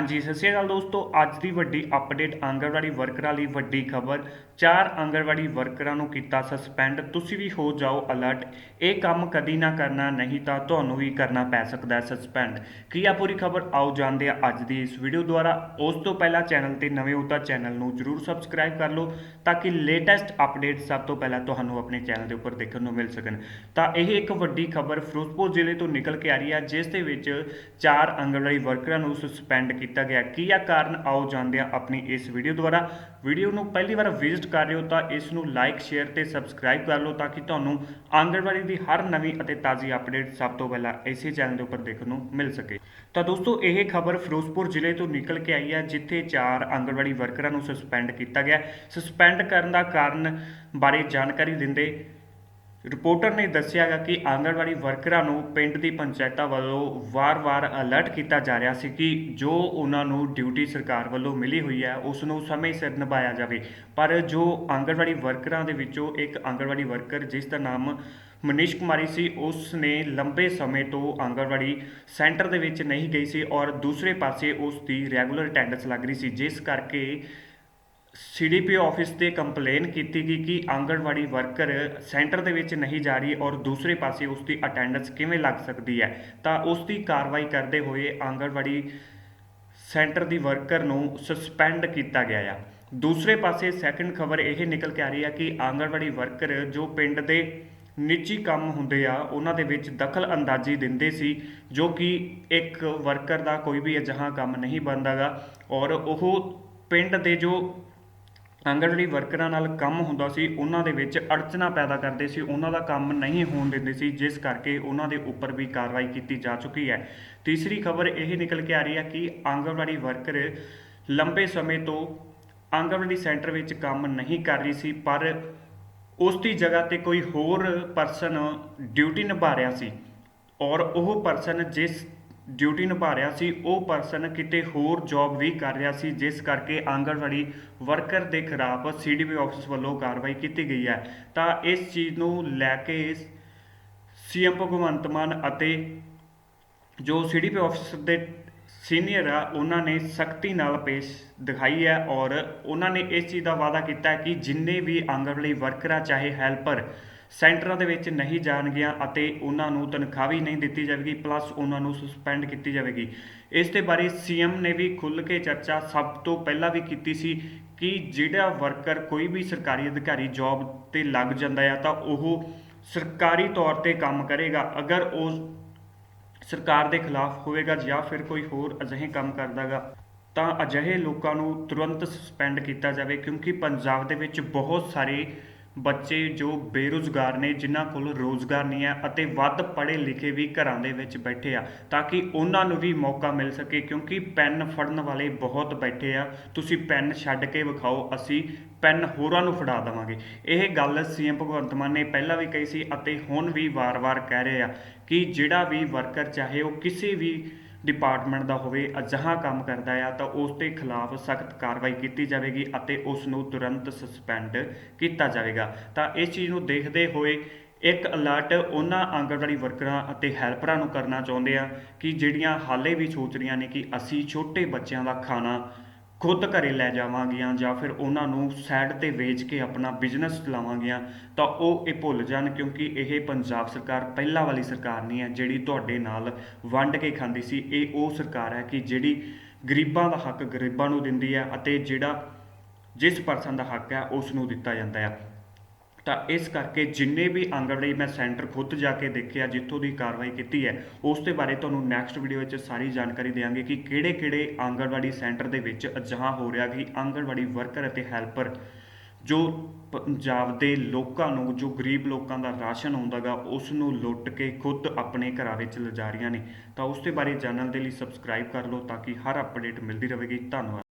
ਹਾਂਜੀ, ਸਤਿ ਸ਼੍ਰੀ ਅਕਾਲ ਦੋਸਤੋ। ਅੱਜ ਦੀ ਵੱਡੀ ਅਪਡੇਟ ਆਂਗਣਵਾੜੀ ਵਰਕਰਾਂ ਲਈ ਵੱਡੀ ਖਬਰ। ਚਾਰ ਆਂਗਣਵਾੜੀ ਵਰਕਰਾਂ ਨੂੰ ਕੀਤਾ ਸਸਪੈਂਡ ਤੁਸੀਂ ਵੀ ਹੋ ਜਾਓ ਅਲਰਟ ਇਹ ਕੰਮ ਕਦੀ ਨਾ ਕਰਨਾ, ਨਹੀਂ ਤਾਂ ਤੁਹਾਨੂੰ ਵੀ ਕਰਨਾ ਪੈ ਸਕਦਾ ਹੈ ਸਸਪੈਂਡ ਕੀ ਆ ਪੂਰੀ ਖਬਰ? ਆਓ ਜਾਣਦੇ ਆ ਅੱਜ ਦੀ ਇਸ ਵੀਡੀਓ ਦੁਆਰਾ। ਉਸ ਤੋਂ ਪਹਿਲਾਂ ਚੈਨਲ ਤੇ ਨਵੇਂ ਹੋ ਤਾਂ ਚੈਨਲ ਨੂੰ ਜਰੂਰ ਸਬਸਕ੍ਰਾਈਬ ਕਰ ਲਓ, ਤਾਂ ਕਿ ਲੇਟੈਸਟ ਅਪਡੇਟ ਸਭ ਤੋਂ ਪਹਿਲਾਂ ਤੁਹਾਨੂੰ ਆਪਣੇ ਚੈਨਲ ਦੇ ਉੱਪਰ ਦੇਖਣ ਨੂੰ ਮਿਲ ਸਕਣ। ਤਾਂ ਇਹ ਇੱਕ ਵੱਡੀ ਖਬਰ ਫਿਰੋਜ਼ਪੁਰ ਜ਼ਿਲ੍ਹੇ ਤੋਂ ਨਿਕਲ ਕੇ ਆ ਰਹੀ ਹੈ, ਜਿਸ ਦੇ ਵਿੱਚ ਚਾਰ ਆਂਗਣਵਾੜੀ ਵਰਕਰਾਂ ਨੂੰ ਸਸਪੈਂਡ ਕੀਤਾ ਕੀਤਾ ਗਿਆ। ਕੀ ਆ ਕਾਰਨ? ਆਓ ਜਾਣਦੇ ਆ ਆਪਣੀ ਇਸ ਵੀਡੀਓ ਦੁਆਰਾ। ਵੀਡੀਓ ਨੂੰ ਪਹਿਲੀ ਵਾਰ ਵਿਜ਼ਿਟ ਕਰ ਰਹੇ ਹੋ ਤਾਂ ਇਸ ਨੂੰ ਲਾਈਕ ਸ਼ੇਅਰ ਤੇ ਸਬਸਕ੍ਰਾਈਬ ਕਰ ਲਓ ਤਾਂ ਕਿ ਤੁਹਾਨੂੰ ਆਂਗਣਵਾੜੀ ਦੀ ਹਰ ਨਵੀਂ ਅਤੇ ਤਾਜ਼ੀ ਅਪਡੇਟ ਸਭ ਤੋਂ ਪਹਿਲਾਂ ਇਸੇ ਚੈਨਲ ਦੇ ਉੱਪਰ ਦੇਖਣ ਨੂੰ ਮਿਲ ਸਕੇ। ਤਾਂ ਦੋਸਤੋ, ਇਹ ਖਬਰ ਫਿਰੋਜ਼ਪੁਰ ਜ਼ਿਲ੍ਹੇ ਤੋਂ ਨਿਕਲ ਕੇ ਆਈ ਹੈ, ਜਿੱਥੇ ਚਾਰ ਆਂਗਣਵਾੜੀ ਵਰਕਰਾਂ ਨੂੰ ਸਸਪੈਂਡ ਕੀਤਾ ਗਿਆ। ਸਸਪੈਂਡ ਕਰਨ ਦਾ ਕਾਰਨ ਬਾਰੇ ਜਾਣਕਾਰੀ ਦਿੰਦੇ ਰਿਪੋਰਟਰ ਨੇ ਦੱਸਿਆਗਾ ਕਿ ਆਂਗਣਵਾੜੀ ਵਰਕਰਾਂ ਨੂੰ ਪਿੰਡ ਦੀ ਪੰਚਾਇਤਾਂ ਵੱਲੋਂ ਵਾਰ-ਵਾਰ ਅਲਰਟ ਕੀਤਾ ਜਾ ਰਿਹਾ ਸੀ ਕਿ ਜੋ ਉਹਨਾਂ ਨੂੰ ਡਿਊਟੀ ਸਰਕਾਰ ਵੱਲੋਂ ਮਿਲੀ ਹੋਈ ਹੈ, ਉਸ ਨੂੰ ਸਮੇਂ ਸਿਰ ਨਿਭਾਇਆ ਜਾਵੇ। ਪਰ ਜੋ ਆਂਗਣਵਾੜੀ ਵਰਕਰਾਂ ਦੇ ਵਿੱਚੋਂ ਇੱਕ ਆਂਗਣਵਾੜੀ ਵਰਕਰ, ਜਿਸ ਦਾ ਨਾਮ ਮਨੀਸ਼ ਕੁਮਾਰੀ ਸੀ ਉਸ ਨੇ ਲੰਬੇ ਸਮੇਂ ਤੋਂ ਆਂਗਣਵਾੜੀ ਸੈਂਟਰ ਦੇ ਵਿੱਚ ਨਹੀਂ ਗਈ ਸੀ ਔਰ ਦੂਸਰੇ ਪਾਸੇ ਉਸ ਦੀ ਰੈਗੂਲਰ ਅਟੈਂਡੈਂਸ ਲੱਗ ਰਹੀ ਸੀ, ਜਿਸ ਕਰਕੇ ਸੀ ਡੀ ਪੀ ਆਫਿਸ ਤੇ ਕੰਪਲੇਨ ਕੀਤੀ ਗਈ ਕਿ ਆਂਗਣਵਾੜੀ ਵਰਕਰ ਸੈਂਟਰ ਦੇ ਵਿੱਚ ਨਹੀਂ ਜਾ ਰਹੀ ਔਰ ਦੂਸਰੇ ਪਾਸੇ ਉਸ ਦੀ ਅਟੈਂਡੈਂਸ ਕਿਵੇਂ ਲੱਗ ਸਕਦੀ ਹੈ? ਤਾਂ ਉਸ ਦੀ ਕਾਰਵਾਈ ਕਰਦੇ ਹੋਏ ਆਂਗਣਵਾੜੀ ਸੈਂਟਰ ਦੀ ਵਰਕਰ ਨੂੰ ਸਸਪੈਂਡ ਕੀਤਾ ਗਿਆ ਆ। ਦੂਸਰੇ ਪਾਸੇ ਸੈਕੰਡ ਖਬਰ ਇਹ ਨਿਕਲ ਕੇ ਆ ਰਹੀ ਹੈ ਕਿ ਆਂਗਣਵਾੜੀ ਵਰਕਰ ਜੋ ਪਿੰਡ ਦੇ ਨਿੱਜੀ ਕੰਮ ਹੁੰਦੇ ਆ, ਉਹਨਾਂ ਦੇ ਵਿੱਚ ਦਖਲ ਅੰਦਾਜ਼ੀ ਦਿੰਦੇ ਸੀ, ਜੋ ਕਿ ਇੱਕ ਵਰਕਰ ਦਾ ਕੋਈ ਵੀ ਅਜਿਹਾ ਕੰਮ ਨਹੀਂ ਬਣਦਾਗਾ ਔਰ ਉਹ ਪਿੰਡ ਦੇ ਜੋ ਆਂਗਣਵਾੜੀ ਵਰਕਰਾਂ ਨਾਲ ਕੰਮ ਹੁੰਦਾ ਸੀ, ਉਹਨਾਂ ਦੇ ਵਿੱਚ ਅੜਚਨਾ ਪੈਦਾ ਕਰਦੇ ਸੀ, ਉਹਨਾਂ ਦਾ ਕੰਮ ਨਹੀਂ ਹੋਣ ਦਿੰਦੇ ਸੀ, ਜਿਸ ਕਰਕੇ ਉਹਨਾਂ ਦੇ ਉੱਪਰ ਵੀ ਕਾਰਵਾਈ ਕੀਤੀ ਜਾ ਚੁੱਕੀ ਹੈ। ਤੀਸਰੀ ਖਬਰ ਇਹ ਨਿਕਲ ਕੇ ਆ ਰਹੀ ਹੈ ਕਿ ਆਂਗਣਵਾੜੀ ਵਰਕਰ ਲੰਬੇ ਸਮੇਂ ਤੋਂ ਆਂਗਣਵਾੜੀ ਸੈਂਟਰ ਵਿੱਚ ਕੰਮ ਨਹੀਂ ਕਰ ਰਹੀ ਸੀ, ਪਰ ਉਸ ਦੀ ਜਗ੍ਹਾ ਤੇ ਕੋਈ ਹੋਰ ਪਰਸਨ ਡਿਊਟੀ ਨਿਭਾ ਰਿਹਾ ਸੀ ਔਰ ਉਹ ਪਰਸਨ ਜਿਸ ਡਿਊਟੀ ਨਿਭਾ ਰਿਹਾ ਸੀ, ਉਹ ਪਰਸਨ ਕਿਤੇ ਹੋਰ ਜੌਬ ਵੀ ਕਰ ਰਿਹਾ ਸੀ, ਜਿਸ ਕਰਕੇ ਆਂਗਣਵਾੜੀ ਵਰਕਰ ਦੇ ਖਿਲਾਫ ਸੀਡੀਪੀ ਆਫਿਸ ਵੱਲੋਂ ਕਾਰਵਾਈ ਕੀਤੀ ਗਈ ਹੈ। ਤਾਂ ਇਸ ਚੀਜ਼ ਨੂੰ ਲੈ ਕੇ ਸੀਐਮ ਭਗਵੰਤ ਮਾਨ ਅਤੇ ਜੋ ਸੀਡੀਪੀ ਆਫਿਸ ਦੇ ਸੀਨੀਅਰ ਆ, ਉਹਨਾਂ ਨੇ ਸਖਤੀ ਨਾਲ ਪੇਸ਼ ਦਿਖਾਈ ਹੈ ਔਰ ਉਹਨਾਂ ਨੇ ਇਸ ਚੀਜ਼ ਦਾ ਵਾਅਦਾ ਕੀਤਾ ਕਿ ਜਿੰਨੇ ਵੀ ਆਂਗਣਵਾੜੀ ਵਰਕਰ ਆ, ਚਾਹੇ ਹੈਲਪਰ ਸੈਂਟਰਾਂ ਦੇ ਵਿੱਚ ਨਹੀਂ ਜਾਣਗੀਆਂ ਅਤੇ ਉਹਨਾਂ ਨੂੰ ਤਨਖਾਹ ਵੀ ਨਹੀਂ ਦਿੱਤੀ ਜਾਵੇਗੀ, ਪਲੱਸ ਉਹਨਾਂ ਨੂੰ ਸਸਪੈਂਡ ਕੀਤੀ ਜਾਵੇਗੀ। ਇਸ ਦੇ ਬਾਰੇ ਸੀਐਮ ਨੇ ਵੀ ਖੁੱਲ੍ਹ ਕੇ ਚਰਚਾ ਸਭ ਤੋਂ ਪਹਿਲਾਂ ਵੀ ਕੀਤੀ ਸੀ ਕਿ ਜਿਹੜਾ ਵਰਕਰ ਕੋਈ ਵੀ ਸਰਕਾਰੀ ਅਧਿਕਾਰੀ ਜੌਬ ਤੇ ਲੱਗ ਜਾਂਦਾ ਆ, ਤਾਂ ਉਹ ਸਰਕਾਰੀ ਤੌਰ ਤੇ ਕੰਮ ਕਰੇਗਾ। ਅਗਰ ਉਹ ਸਰਕਾਰ ਦੇ ਖਿਲਾਫ ਹੋਵੇਗਾ ਜਾਂ ਫਿਰ ਕੋਈ ਹੋਰ ਅਜਿਹੇ ਕੰਮ ਕਰਦਾਗਾ, ਤਾਂ ਅਜਿਹੇ ਲੋਕਾਂ ਨੂੰ ਤੁਰੰਤ ਸਸਪੈਂਡ ਕੀਤਾ ਜਾਵੇ, ਕਿਉਂਕਿ ਪੰਜਾਬ ਦੇ ਵਿੱਚ ਬਹੁਤ ਸਾਰੇ ਬੱਚੇ ਜੋ ਬੇਰੁਜ਼ਗਾਰ ਨੇ, ਜਿਨ੍ਹਾਂ ਕੋਲ ਰੋਜ਼ਗਾਰ ਨਹੀਂ ਹੈ ਅਤੇ ਵੱਧ ਪੜ੍ਹੇ ਲਿਖੇ ਵੀ ਘਰਾਂ ਦੇ ਵਿੱਚ ਬੈਠੇ ਆ, ਤਾਂ ਕਿ ਉਹਨਾਂ ਨੂੰ ਵੀ ਮੌਕਾ ਮਿਲ ਸਕੇ, ਕਿਉਂਕਿ ਪੈਨ ਫੜਨ ਵਾਲੇ ਬਹੁਤ ਬੈਠੇ ਆ। ਤੁਸੀਂ ਪੈਨ ਛੱਡ ਕੇ ਵਿਖਾਓ, ਅਸੀਂ ਪੈਨ ਹੋਰਾਂ ਨੂੰ ਫੜਾ ਦੇਵਾਂਗੇ। ਇਹ ਗੱਲ ਸੀਐਮ ਭਗਵੰਤ ਮਾਨ ਨੇ ਪਹਿਲਾਂ ਵੀ ਕਹੀ ਸੀ ਅਤੇ ਹੁਣ ਵੀ ਵਾਰ-ਵਾਰ ਕਹਿ ਰਹੇ ਆ ਕਿ ਜਿਹੜਾ ਵੀ ਵਰਕਰ, ਚਾਹੇ ਉਹ ਕਿਸੇ ਵੀ ਡਿਪਾਰਟਮੈਂਟ ਦਾ ਹੋਵੇ ਅਜਿਹਾ ਕੰਮ ਕਰਦਾ ਆ, ਤਾਂ ਉਸ ਦੇ ਖਿਲਾਫ ਸਖਤ ਕਾਰਵਾਈ ਕੀਤੀ ਜਾਵੇਗੀ ਅਤੇ ਉਸ ਨੂੰ ਤੁਰੰਤ ਸਸਪੈਂਡ ਕੀਤਾ ਜਾਵੇਗਾ। ਤਾਂ ਇਸ ਚੀਜ਼ ਨੂੰ ਦੇਖਦੇ ਹੋਏ ਇੱਕ ਅਲਰਟ ਉਹਨਾਂ ਆਂਗਣਵਾੜੀ ਵਰਕਰਾਂ ਅਤੇ ਹੈਲਪਰਾਂ ਨੂੰ ਕਰਨਾ ਚਾਹੁੰਦੇ ਆ ਕਿ ਜਿਹੜੀਆਂ ਹਾਲੇ ਵੀ ਸੋਚ ਰਹੀਆਂ ਨੇ ਕਿ ਅਸੀਂ ਛੋਟੇ ਬੱਚਿਆਂ ਦਾ ਖਾਣਾ ਖੁਦ ਘਰ ਲੈ ਜਾਵਾਂਗੀਆਂ ਜਾਂ ਫਿਰ ਉਹਨਾਂ ਨੂੰ ਸਾਈਡ ਤੇ ਵੇਚ ਕੇ ਆਪਣਾ ਬਿਜ਼ਨਸ ਚਲਾਵਾਂਗੀਆਂ, ਤਾਂ ਉਹ ਇਹ ਭੁੱਲ ਜਾਣ ਕਿਉਂਕਿ ਇਹ ਪੰਜਾਬ ਸਰਕਾਰ ਪਹਿਲਾਂ ਵਾਲੀ ਸਰਕਾਰ ਨਹੀਂ ਹੈ ਜਿਹੜੀ ਤੁਹਾਡੇ ਨਾਲ ਵੰਡ ਕੇ ਖਾਂਦੀ ਸੀ। ਇਹ ਉਹ ਸਰਕਾਰ ਹੈ ਕਿ ਜਿਹੜੀ ਗਰੀਬਾਂ ਦਾ ਹੱਕ ਗਰੀਬਾਂ ਨੂੰ ਦਿੰਦੀ ਹੈ ਅਤੇ ਜਿਹੜਾ ਜਿਸ ਪਰਸਨ ਦਾ ਹੱਕ ਹੈ ਉਸ ਨੂੰ ਦਿੱਤਾ ਜਾਂਦਾ ਹੈ। ਤਾਂ ਇਸ ਕਰਕੇ ਜਿੰਨੇ ਵੀ ਆਂਗਣਵਾੜੀ ਮੈਂ ਸੈਂਟਰ ਖੁਦ ਜਾ ਕੇ ਦੇਖਿਆ, ਜਿੱਥੋਂ ਦੀ ਕਾਰਵਾਈ ਕੀਤੀ ਹੈ, ਉਸ ਦੇ ਬਾਰੇ ਤੁਹਾਨੂੰ ਨੈਕਸਟ ਵੀਡੀਓ ਵਿੱਚ ਸਾਰੀ ਜਾਣਕਾਰੀ ਦੇਵਾਂਗੇ ਕਿ ਕਿਹੜੇ-ਕਿਹੜੇ ਆਂਗਣਵਾੜੀ ਸੈਂਟਰ ਦੇ ਵਿੱਚ ਅਜਿਹਾ ਹੋ ਰਿਹਾ ਕਿ ਆਂਗਣਵਾੜੀ ਵਰਕਰ ਅਤੇ ਹੈਲਪਰ ਜੋ ਪੰਜਾਬ ਦੇ ਲੋਕਾਂ ਨੂੰ, ਜੋ ਗਰੀਬ ਲੋਕਾਂ ਦਾ ਰਾਸ਼ਨ ਆਉਂਦਾਗਾ ਉਸ ਨੂੰ ਲੁੱਟ ਕੇ ਖੁਦ ਆਪਣੇ ਘਰਾਂ ਵਿੱਚ ਲਿਜਾ ਰਹੀਆਂ ਨੇ। ਤਾਂ ਉਸ ਦੇ ਬਾਰੇ ਚੈਨਲ ਦੇ ਲਈ ਸਬਸਕ੍ਰਾਈਬ ਕਰ ਲਓ ਤਾਂ ਕਿ ਹਰ ਅਪਡੇਟ ਮਿਲਦੀ ਰਹੇਗੀ। ਧੰਨਵਾਦ।